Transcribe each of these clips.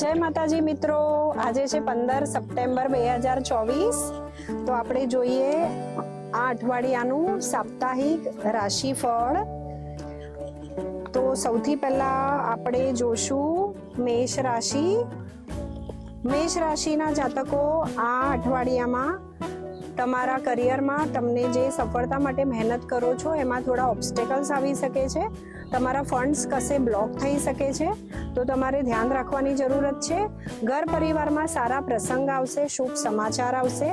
જય માતાજી મિત્રો. આજે છે પંદર સપ્ટેમ્બર બે હજાર ચોવીસ. તો આપણે જોઈએ આ અઠવાડિયાનું સાપ્તાહિક રાશિફળ. તો સૌથી પહેલા આપણે જોશું મેષ રાશિ. મેષ રાશિના જાતકો આ અઠવાડિયામાં તમારા કરિયરમાં તમને જે સફળતા માટે મહેનત કરો છો, એમાં થોડા ઓબ્સ્ટેકલ્સ આવી શકે છે. તમારા ફંડ્સ કશે બ્લોક થઈ શકે છે, તો તમારે ધ્યાન રાખવાની જરૂરત છે. ઘર પરિવારમાં સારા પ્રસંગ આવશે, શુભ સમાચાર આવશે.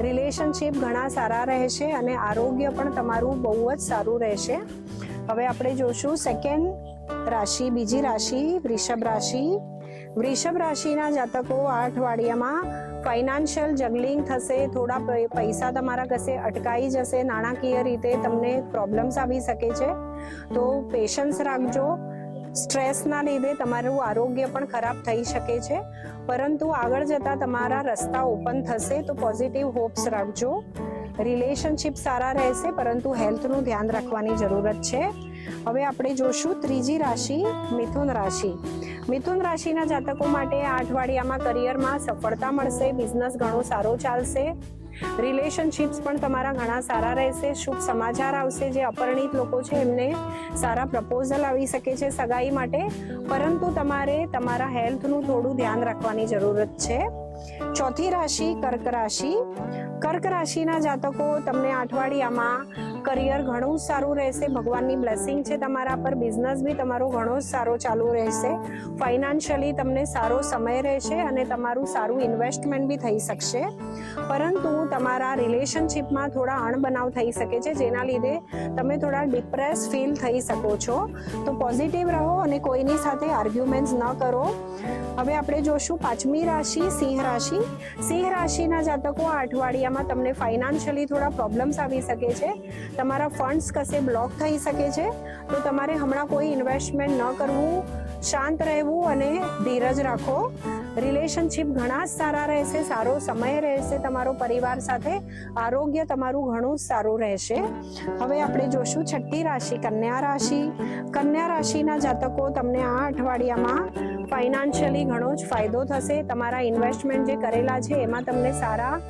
રિલેશનશિપ ઘણા સારા રહેશે અને આરોગ્ય પણ તમારું બહુ જ સારું રહેશે. હવે આપણે જોશું સેકન્ડ રાશિ, બીજી રાશિ, વૃષભ રાશિ. વૃષભ રાશિના જાતકો આ અઠવાડિયામાં ફાઇનાન્શિયલ જગલિંગ થશે, થોડા પૈસા તમારા કશે અટકાઈ જશે, નાણાકીય રીતે તમને પ્રોબ્લેમ્સ આવી શકે છે. તો પેશન્સ રાખજો. સ્ટ્રેસના લીધે તમારું આરોગ્ય પણ ખરાબ થઈ શકે છે. પરંતુ આગળ જતા તમારા રસ્તા ઓપન થશે, તો પોઝિટિવ હોપ્સ રાખજો. રિલેશનશિપ સારા રહેશે, પરંતુ હેલ્થનું ધ્યાન રાખવાની જરૂરત છે. હવે આપણે જોશું ત્રીજી રાશિ મિથુન રાશિ. મિથુન રાશિના જાતકો માટે આ અઠવાડિયામાં કરિયરમાં સફળતા મળશે, બિઝનેસ ઘણો સારો ચાલશે, રિલેશનશિપ્સ પણ તમારા ઘણા સારા રહેશે, શુભ સમાચાર આવશે, જે અપરિણિત લોકો છે એમને સારા પ્રપોઝલ આવી શકે છે સગાઈ માટે. પરંતુ તમારે તમારા હેલ્થનું થોડું ધ્યાન રાખવાની જરૂરત છે. ચોથી રાશિ કર્ક રાશિ. કર્ક રાશિના જાતકો તમને અઠવાડિયામાં કરિયર ઘણું સારું રહેશે. ભગવાનની બ્લેસિંગ છે તમારા પર. બિઝનેસ બી તમારો ઘણો જ સારો ચાલુ રહેશે. ફાઇનાન્શિયલી તમને સારો સમય રહેશે અને તમારું સારું ઇન્વેસ્ટમેન્ટ બી થઈ શકશે. પરંતુ તમારા રિલેશનશિપમાં થોડા અણબનાવ થઈ શકે છે, જેના લીધે તમે થોડા ડિપ્રેસ ફીલ થઈ શકો છો. તો પોઝિટિવ રહો અને કોઈની સાથે આર્ગ્યુમેન્ટ્સ ન કરો. હવે આપણે જોશું પાંચમી રાશિ, સિંહ રાશિ. સિંહ રાશિના જાતકો આ અઠવાડિયામાં તમને ફાઇનાન્શિયલી થોડા પ્રોબ્લેમ્સ આવી શકે છે. તમારા ફંડ્સ કશે બ્લોક થઈ શકે છે? તો તમારે હમણાં કોઈ ઇન્વેસ્ટમેન્ટ ન કરવું, શાંત રહેવું અને ધીરજ રાખો. રિલેશનશિપ ઘણા જ સારા રહેશે, સારો સમય રહેશે, તમારો પરિવાર સાથે આરોગ્ય તમારું ઘણું સારું રહેશે. હવે આપણે જોશું છઠ્ઠી રાશિ, કન્યા રાશિ. કન્યા રાશિના જાતકો તમને આ અઠવાડિયામાં ફાઇનાન્શિયલી ઘણો જ ફાયદો થશે. તમારા ઇન્વેસ્ટમેન્ટ જે કરેલા છે, એમાં તમને સારા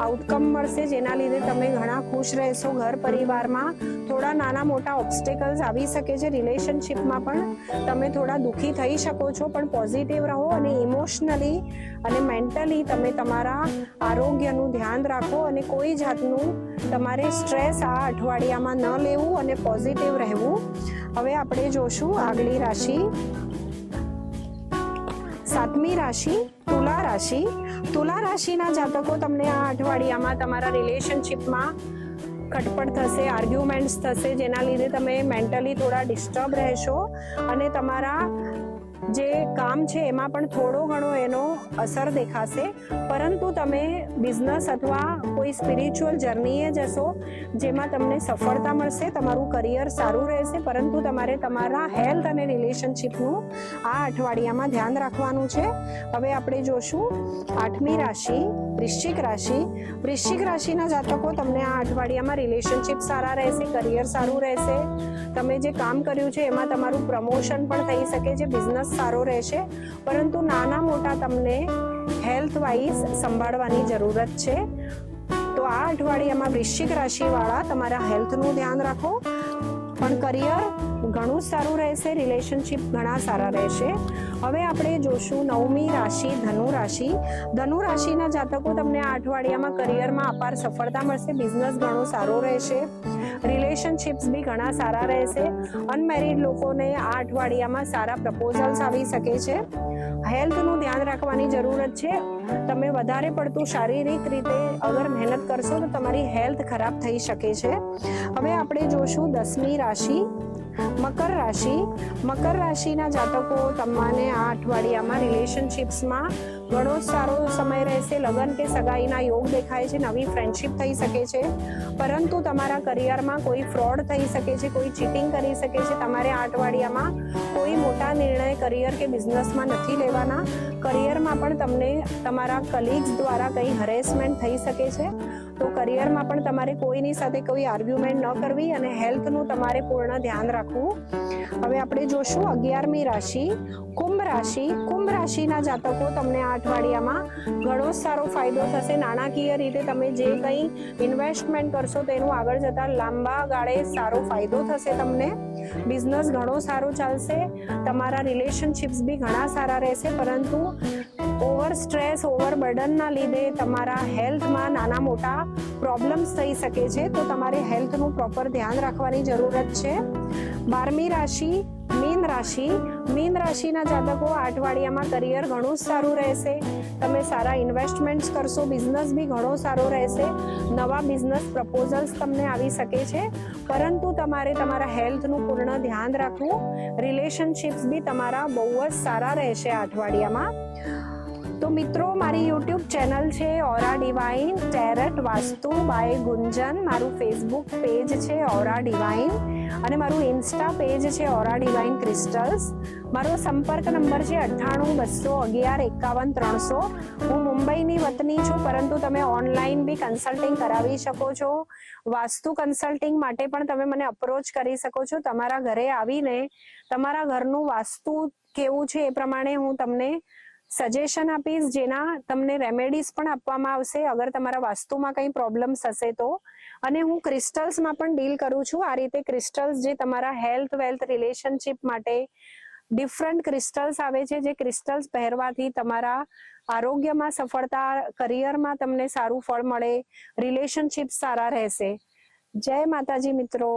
આઉટકમ મળશે, જેના લીધે તમે ઘણા ખુશ રહેશો ઘર પરિવારમાં. થોડા નાના મોટા ઓબ્સ્ટેકલ્સ આવી શકે છે રિલેશનશિપમાં પણ. તમે થોડા દુઃખી થઈ શકો છો, પણ પોઝિટિવ રહો અને ઇમોશનલી અને મેન્ટલી તમે તમારા આરોગ્યનું ધ્યાન રાખો અને કોઈ જાતનું તમારે સ્ટ્રેસ આ અઠવાડિયામાં ન લેવું અને પોઝિટિવ રહેવું. હવે આપણે જોશું આગલી રાશિ. સાતમી રાશિ, તુલા રાશિ. તુલા રાશિના જાતકો તમને આ અઠવાડિયામાં તમારા રિલેશનશિપમાં ખટપટ થશે આર્ગ્યુમેન્ટ્સ થશે, જેના લીધે તમે મેન્ટલી થોડા ડિસ્ટર્બ રહેશો અને તમારા જે કામ છે એમાં પણ થોડો ઘણો એનો અસર દેખાશે. પરંતુ તમે બિઝનેસ અથવા કોઈ સ્પિરિચ્યુઅલ જર્નીએ જશો, જેમાં તમને સફળતા મળશે, તમારું કરિયર સારું રહેશે, પરંતુ તમારે તમારા હેલ્થ અને રિલેશનશિપનું આ અઠવાડિયામાં ધ્યાન રાખવાનું છે. હવે આપણે જોશું આઠમી રાશિ, વૃશ્ચિક રાશિ. વૃશ્ચિક રાશિના જાતકો તમને આ અઠવાડિયામાં રિલેશનશિપ સારા રહેશે કરિયર સારું રહેશે. તમે જે કામ કર્યું છે, એમાં તમારું પ્રમોશન પણ થઈ શકે છે બિઝનેસ સારો રહેશે. પરંતુ નાના મોટા તમને હેલ્થ વાઇઝ સંભાળવાની જરૂરત છે. તો આ અઠવાડિયામાં વૃશ્ચિક રાશિવાળા તમારા હેલ્થનું ધ્યાન રાખો. પણ કરિયર ઘણું સારું રહેશે રિલેશનશિપ ઘણા સારા રહેશે. હવે આપણે જોશું નવમી રાશિ, ધનુ રાશિ. ધનુ રાશિના જાતકો તમને આ અઠવાડિયામાં કરિયરમાં અપાર સફળતા મળશે બિઝનેસ ઘણો સારો રહેશે. રિલેશનશિપ્સ બી ઘણા સારા રહેશે. અનમેરિડ લોકોને આ અઠવાડિયામાં સારા પ્રપોઝલ્સ આવી શકે છે. હેલ્થનું ધ્યાન રાખવાની જરૂરત છે. તમે વધારે પડતું શારીરિક રીતે અગર મહેનત કરશો તો તમારી હેલ્થ ખરાબ થઈ શકે છે. હવે આપણે જોશું દસમી રાશિ, મકર રાશિ. મકર રાશિના જાતકો તમને આ અઠવાડિયામાં રિલેશનશિપ્સમાં ઘણો સારો સમય રહેશે. લગ્ન કે સગાઈના યોગ દેખાય છે, નવી ફ્રેન્ડશિપ થઈ શકે છે. પરંતુ તમારા કરિયરમાં કોઈ ફ્રોડ થઈ શકે છે, કોઈ ચીટિંગ કરી શકે છે. તમારે આ અઠવાડિયામાં કોઈ મોટા નિર્ણય કરિયર કે બિઝનેસમાં નથી લેવાના. કરિયરમાં પણ તમને તમારા કલીગ્સ દ્વારા કંઈ હરેસમેન્ટ થઈ શકે છે. તો કરિયરમાં પણ તમારે કોઈની સાથે કોઈ આર્ગ્યુમેન્ટ ન કરવી અને હેલ્થનું તમારે પૂર્ણ ધ્યાન રાખવું. હવે આપણે જોશું અગિયારમી રાશિ, કુંભ રાશિ. કુંભ રાશિના જાતકો તમને આ અઠવાડિયામાં ઘણો સારો ફાયદો થશે. નાણાકીય રીતે તમે જે કંઈ ઇન્વેસ્ટમેન્ટ કરશો તેનું આગળ જતાં લાંબા ગાળે સારો ફાયદો થશે તમને. બિઝનેસ ઘણો સારો ચાલશે, તમારા રિલેશનશિપ્સ બી ઘણા સારા રહેશે, પરંતુ ઓવર સ્ટ્રેસ, ઓવર બર્ડનના લીધે તમારા હેલ્થમાં નાના મોટા પ્રોબ્લેમ્સ થઈ શકે છે, તો તમારે હેલ્થનું પ્રોપર ધ્યાન રાખવાની જરૂરત છે. બારમી રાશિ રાશિ, મીન રાશિના જાતકો અઠવાડિયામાં કરિયર ઘણું જ સારું રહેશે. તમે સારા ઇન્વેસ્ટમેન્ટ્સ કરશો બિઝનેસ બી ઘણો સારો રહેશે. નવા બિઝનેસ પ્રપોઝલ્સ તમને આવી શકે છે. પરંતુ તમારે તમારા હેલ્થનું પૂર્ણ ધ્યાન રાખવું. રિલેશનશિપ્સ બી તમારા બહુ જ સારા રહેશે અઠવાડિયામાં તો મિત્રો, મારી યુટ્યુબ ચેનલ છે aura divine tarot vastu by Gunjan મારું ફેસબુક પેજ છે ઓરા ડિવાઇન અને મારું ઇન્સ્ટા પેજ છે ઓરા ડિવાઇન ક્રિસ્ટલ્સ મારો સંપર્ક નંબર છે અઠ્ઠાણું, બસો, અગિયાર, એકાવન, ત્રણસો. હું મુંબઈની વતની છું, પરંતુ તમે ઓનલાઈન બી કન્સલ્ટિંગ કરાવી શકો છો. વાસ્તુ કન્સલ્ટિંગ માટે પણ તમે મને અપ્રોચ કરી શકો છો. તમારા ઘરે આવીને તમારા ઘરનું વાસ્તુ કેવું છે એ પ્રમાણે હું તમને સજેશન આપીશ જેના તમને રેમેડીઝ પણ આપવામાં આવશે. અગર તમારા વાસ્તુમાં કંઈ પ્રોબ્લેમ્સ હશે તો. અને હું ક્રિસ્ટલ્સમાં પણ ડીલ કરું છું. આ રીતે ક્રિસ્ટલ્સ જે તમારા હેલ્થ વેલ્થ રિલેશનશિપ માટે ડિફરન્ટ ક્રિસ્ટલ્સ આવે છે, જે ક્રિસ્ટલ્સ પહેરવાથી તમારા આરોગ્યમાં સફળતા કરિયરમાં તમને સારું ફળ મળે રિલેશનશિપ સારા રહેશે. જય માતાજી મિત્રો.